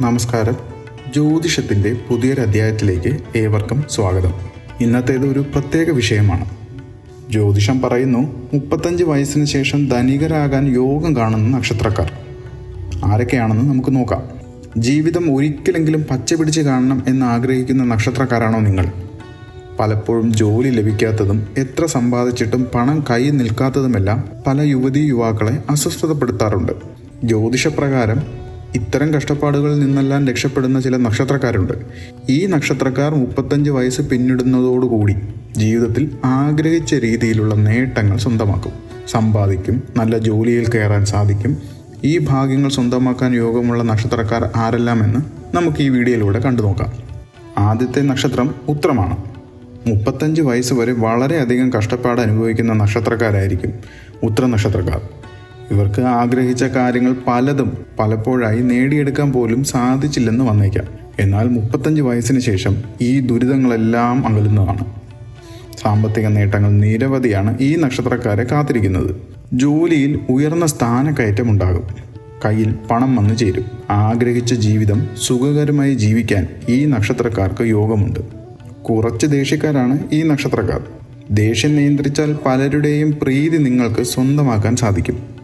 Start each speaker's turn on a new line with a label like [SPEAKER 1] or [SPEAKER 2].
[SPEAKER 1] നമസ്കാരം. ജ്യോതിഷത്തിന്റെ പുതിയൊരു അധ്യായത്തിലേക്ക് ഏവർക്കും സ്വാഗതം. ഇന്നത്തേത് ഒരു പ്രത്യേക വിഷയമാണ്. ജ്യോതിഷം പറയുന്നു മുപ്പത്തഞ്ച് വയസ്സിന് ശേഷം ധനികരാകാൻ യോഗം കാണുന്ന നക്ഷത്രക്കാർ. ആരൊക്കെയാണെന്ന് നമുക്ക് നോക്കാം. ജീവിതം ഒരിക്കലെങ്കിലും പച്ച പിടിച്ച് കാണണം എന്ന് ആഗ്രഹിക്കുന്ന നക്ഷത്രക്കാരാണോ നിങ്ങൾ? പലപ്പോഴും ജോലി ലഭിക്കാത്തതും എത്ര സമ്പാദിച്ചിട്ടും പണം കൈ നിൽക്കാത്തതുമെല്ലാം പല യുവതീ യുവാക്കളെ അസ്വസ്ഥതപ്പെടുത്താറുണ്ട്. ജ്യോതിഷപ്രകാരം ഇത്തരം കഷ്ടപ്പാടുകളിൽ നിന്നെല്ലാം രക്ഷപ്പെടുന്ന ചില നക്ഷത്രക്കാരുണ്ട്. ഈ നക്ഷത്രക്കാർ മുപ്പത്തഞ്ച് വയസ്സ് പിന്നിടുന്നതോടുകൂടി ജീവിതത്തിൽ ആഗ്രഹിച്ച രീതിയിലുള്ള നേട്ടങ്ങൾ സ്വന്തമാക്കും. സമ്പാദിക്കും നല്ല ജോലിയിൽ കയറാൻ സാധിക്കും. ഈ ഭാഗ്യങ്ങൾ സ്വന്തമാക്കാൻ യോഗമുള്ള നക്ഷത്രക്കാർ ആരെല്ലാമെന്ന് നമുക്ക് ഈ വീഡിയോയിലൂടെ കണ്ടു നോക്കാം. ആദ്യത്തെ നക്ഷത്രം ഉത്രമാണ് മുപ്പത്തഞ്ച് വയസ്സ് വരെ വളരെയധികം കഷ്ടപ്പാട് അനുഭവിക്കുന്ന നക്ഷത്രക്കാരായിരിക്കും ഉത്ര നക്ഷത്രക്കാർ. ഇവർക്ക് ആഗ്രഹിച്ച കാര്യങ്ങൾ പലതും പലപ്പോഴായി നേടിയെടുക്കാൻ പോലും സാധിച്ചില്ലെന്ന് വന്നേക്കാം. എന്നാൽ മുപ്പത്തഞ്ച് വയസ്സിന് ശേഷം ഈ ദുരിതങ്ങളെല്ലാം അകലുന്നതാണ്. സാമ്പത്തിക നേട്ടങ്ങൾ നിരവധിയാണ് ഈ നക്ഷത്രക്കാരെ കാത്തിരിക്കുന്നത്. ജോലിയിൽ ഉയർന്ന സ്ഥാനക്കയറ്റം ഉണ്ടാകും കയ്യിൽ പണം വന്നു ചേരും. ആഗ്രഹിച്ച ജീവിതം സുഖകരമായി ജീവിക്കാൻ ഈ നക്ഷത്രക്കാർക്ക് യോഗമുണ്ട്. കുറച്ച് ദേഷ്യക്കാരാണ് ഈ നക്ഷത്രക്കാർ. ദേഷ്യം നിയന്ത്രിച്ചാൽ പലരുടെയും പ്രീതി നിങ്ങൾക്ക് സ്വന്തമാക്കാൻ സാധിക്കും.